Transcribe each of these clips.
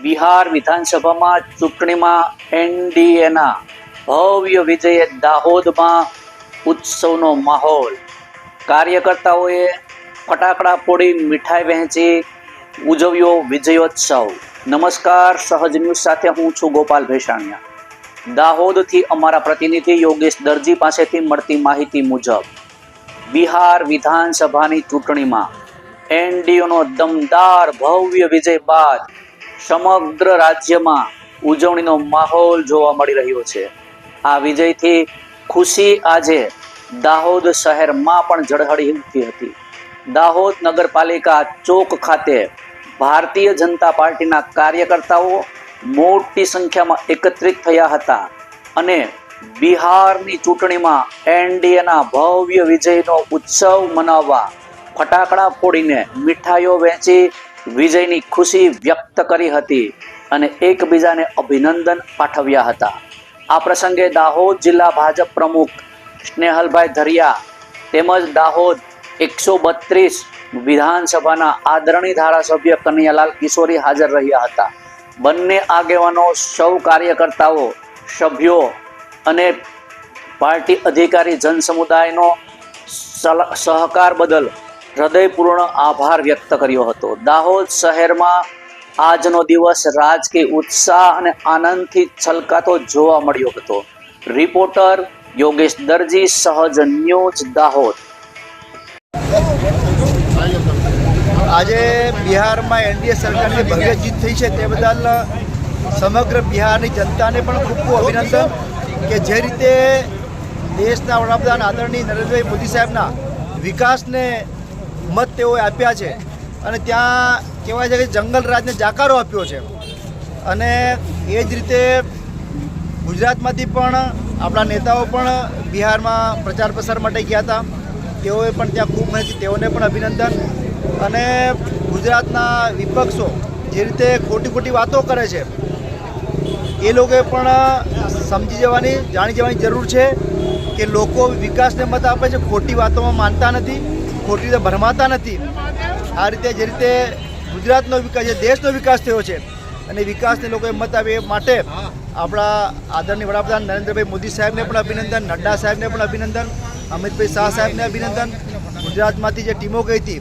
બિહાર વિધાનસભામાં ચૂંટણીમાં એનડીએના ભવ્ય વિજયે દાહોદમાં ઉત્સવનો માહોલ. કાર્યકર્તાઓએ ફટાકડા ફોડી મીઠાઈ વહેંચી ઉજવ્યો વિજયોત્સવ. નમસ્કાર, સહજ ન્યૂઝ સાથે હું છું ગોપાલ ભેસાણિયા. દાહોદથી અમારા પ્રતિનિધિ યોગેશ દરજી પાસેથી મળતી માહિતી મુજબ, બિહાર વિધાનસભાની ચૂંટણીમાં એનડીઓનો દમદાર ભવ્ય વિજય બાદ સમગ્ર રાજ્યમાં ઉજવણીનો માહોલ જોવા મળી રહ્યો છે. આ વિજયથી ખુશી આજે દાહોદ શહેરમાં પણ ઝળહળી ઉઠી હતી. દાહોદ નગરપાલિકા ચોક ખાતે ભારતીય જનતા પાર્ટીના કાર્યકર્તાઓ મોટી સંખ્યામાં એકત્રિત થયા હતા અને બિહારની ચૂંટણીમાં એનડીએના ભવ્ય વિજયનો ઉત્સવ મનાવવા ફટાકડા ફોડીને મીઠાઈઓ વહેંચી વિજયની ખુશી વ્યક્ત કરી હતી અને એકબીજાને અભિનંદન પાઠવ્યા હતા. આ પ્રસંગે દાહોદ જિલ્લા ભાજપ પ્રમુખ સ્નેહલભાઈ ધરિયા તેમજ દાહોદ એકસો બત્રીસ વિધાનસભાના આદરણીય ધારાસભ્ય કનૈયાલાલ કિશોરી હાજર રહ્યા હતા. બંને આગેવાનો, સૌ કાર્યકર્તાઓ, સભ્યો અને પાર્ટી અધિકારી જનસમુદાયનો સહકાર બદલ હૃદયપૂર્ણ આભાર વ્યક્ત કર્યો હતો. દાહોદ શહેરમાં આજનો દિવસ રાજકીય ઉત્સાહ અને આનંદથી છલકાતો જોવા મળ્યો હતો. રિપોર્ટર યોગેશ દરજી, સહજ ન્યૂઝ, દાહોદ. આજે બિહારમાં એનડીએ સરકારની ભવ્ય જીત થઈ છે તે બદલ સમગ્ર બિહારની જનતાને પણ ખૂબ ખૂબ અભિનંદન કે જે રીતે દેશના વડાપ્રધાન આદરણીય નરેન્દ્રભાઈ મોદી સાહેબના વિકાસને મત તેઓએ આપ્યા છે. અને ત્યાં કહેવાય છે કે જંગલ રાજને જાકારો આપ્યો છે. અને એ જ રીતે ગુજરાતમાંથી પણ આપણા નેતાઓ પણ બિહારમાં પ્રચાર પ્રસાર માટે ગયા હતા. તેઓએ પણ ત્યાં ખૂબ મહેનત તેઓને પણ અભિનંદન. અને ગુજરાતના વિપક્ષો જે રીતે ખોટી ખોટી વાતો કરે છે, એ લોકોએ પણ સમજી જવાની, જાણી જવાની જરૂર છે કે લોકો વિકાસને મત આપે છે, ખોટી વાતોમાં માનતા નથી. ખોટી રીતે ભરમાતા નથી. આ રીતે જે રીતે ગુજરાતનો વિકાસ છે, દેશનો વિકાસ થયો છે અને વિકાસને લોકોએ મત આપે એ માટે આપણા આદરણીય વડાપ્રધાન નરેન્દ્રભાઈ મોદી સાહેબને પણ અભિનંદન, નડ્ડા સાહેબને પણ અભિનંદન, અમિતભાઈ શાહ સાહેબને અભિનંદન. ગુજરાતમાંથી જે ટીમો ગઈ હતી,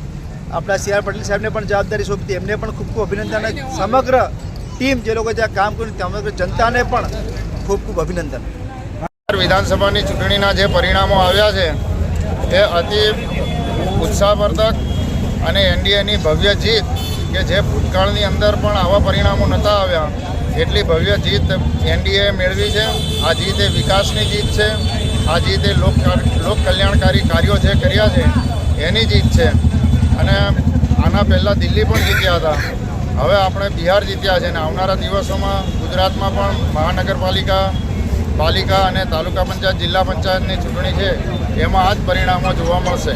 આપણા સી આર પટેલ સાહેબને પણ જવાબદારી સોંપી એમને પણ ખૂબ ખૂબ અભિનંદન અને સમગ્ર ટીમ જે લોકો ત્યાં કામ કર્યું, સમગ્ર જનતાને પણ ખૂબ ખૂબ અભિનંદન. વિધાનસભાની ચૂંટણીના જે પરિણામો આવ્યા છે, એ અતિ ઉત્સાહવર્ધક અને એનડીએની ભવ્ય જીત કે જે ભૂતકાળની અંદર પણ આવા પરિણામો નહોતા આવ્યા, એટલી ભવ્ય જીત એનડીએ મેળવી છે. આ જીત એ વિકાસની જીત છે. આ જીત એ લોક કલ્યાણકારી કાર્યો જે કર્યા છે, એની જીત છે. અને આના પહેલાં દિલ્હી પણ જીત્યા હતા. હવે આપણે બિહાર જીત્યા છે અને આવનારા દિવસોમાં ગુજરાતમાં પણ મહાનગરપાલિકા, પાલિકા અને તાલુકા પંચાયત, જિલ્લા પંચાયતની ચૂંટણી છે, એમાં આ જ પરિણામો જોવા મળશે.